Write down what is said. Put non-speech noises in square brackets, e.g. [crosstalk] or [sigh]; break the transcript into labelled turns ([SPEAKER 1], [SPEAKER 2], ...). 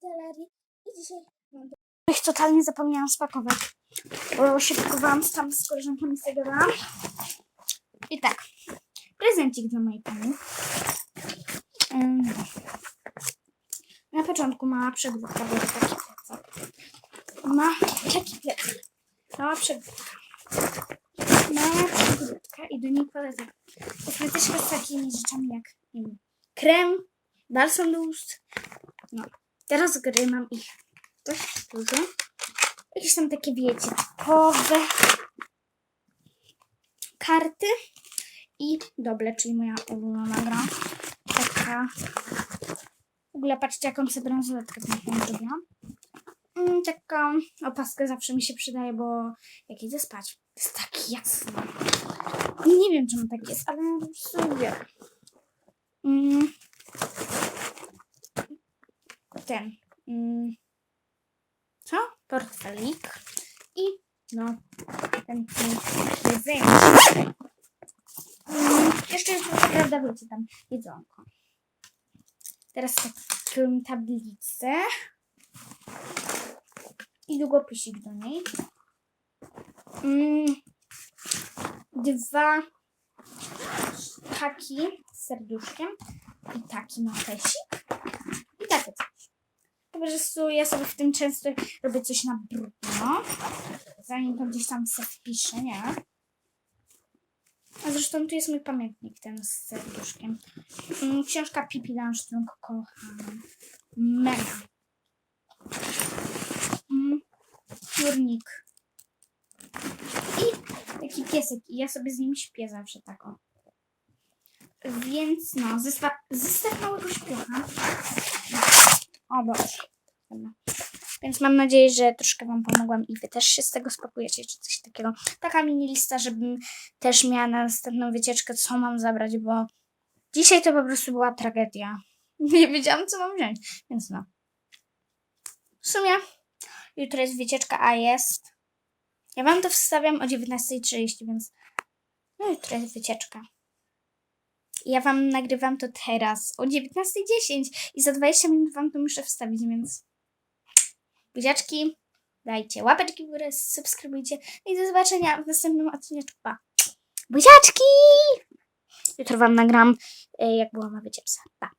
[SPEAKER 1] Terrarii i dzisiaj mam... Ich totalnie zapomniałam spakować, bo się pakowałam tam z koleżanką z tego. I tak, prezencik dla mojej pani. Na początku mała przegródka, bo to taki plecak. Ma taki plecak. Mała przegródka. Mała przegródka i do niej tak. Kosmetyczka z takimi rzeczami jak krem, balsam do ust. No. Teraz gry mam ich dość dużo. Jakieś tam takie, wiecie, typowe karty i doble, czyli moja ulubiona gra. Taka. W ogóle patrzcie, jaką sobie bransoletkę zrobiłam. Mm, Taka opaska zawsze mi się przydaje, bo jak idę spać, jest tak jasno. Nie wiem, czemu tak jest, ale sobie. Mm. Ten. Mm. Co? Portfelik. I no, ten prezent. Mm. Jeszcze jest, prawda, wiecie, tam jedzonko. Teraz taką tablicę. I długopisik do niej. Mm. Dwa taki z serduszkiem i taki notesik i takie coś. Po prostu ja sobie w tym często robię coś na brudno, zanim to gdzieś tam sobie wpiszę, nie? A zresztą tu jest mój pamiętnik, ten z serduszkiem. Mm, Książka Pipi Langstrump kocham. Mega. Mm, Piórnik. I taki piesek. I ja sobie z nim śpię zawsze tak o. Więc no, zestaw, zestaw małego śpiocha. O Boże. Więc mam nadzieję, że troszkę Wam pomogłam i Wy też się z tego spakujecie, czy coś takiego. Taka mini lista, żebym też miała na następną wycieczkę, co mam zabrać, bo dzisiaj to po prostu była tragedia. [laughs] Nie wiedziałam, co mam wziąć, więc no. W sumie jutro jest wycieczka, a jest. Ja Wam to wstawiam o 19.30, więc no jutro jest wycieczka. Ja wam nagrywam to teraz o 19.10 i za 20 minut wam to muszę wstawić, więc buziaczki, dajcie łapeczki w górę, subskrybujcie i do zobaczenia w następnym odcinku. Pa. Buziaczki! Jutro wam nagram, e, jak była ma wycieczka. Pa.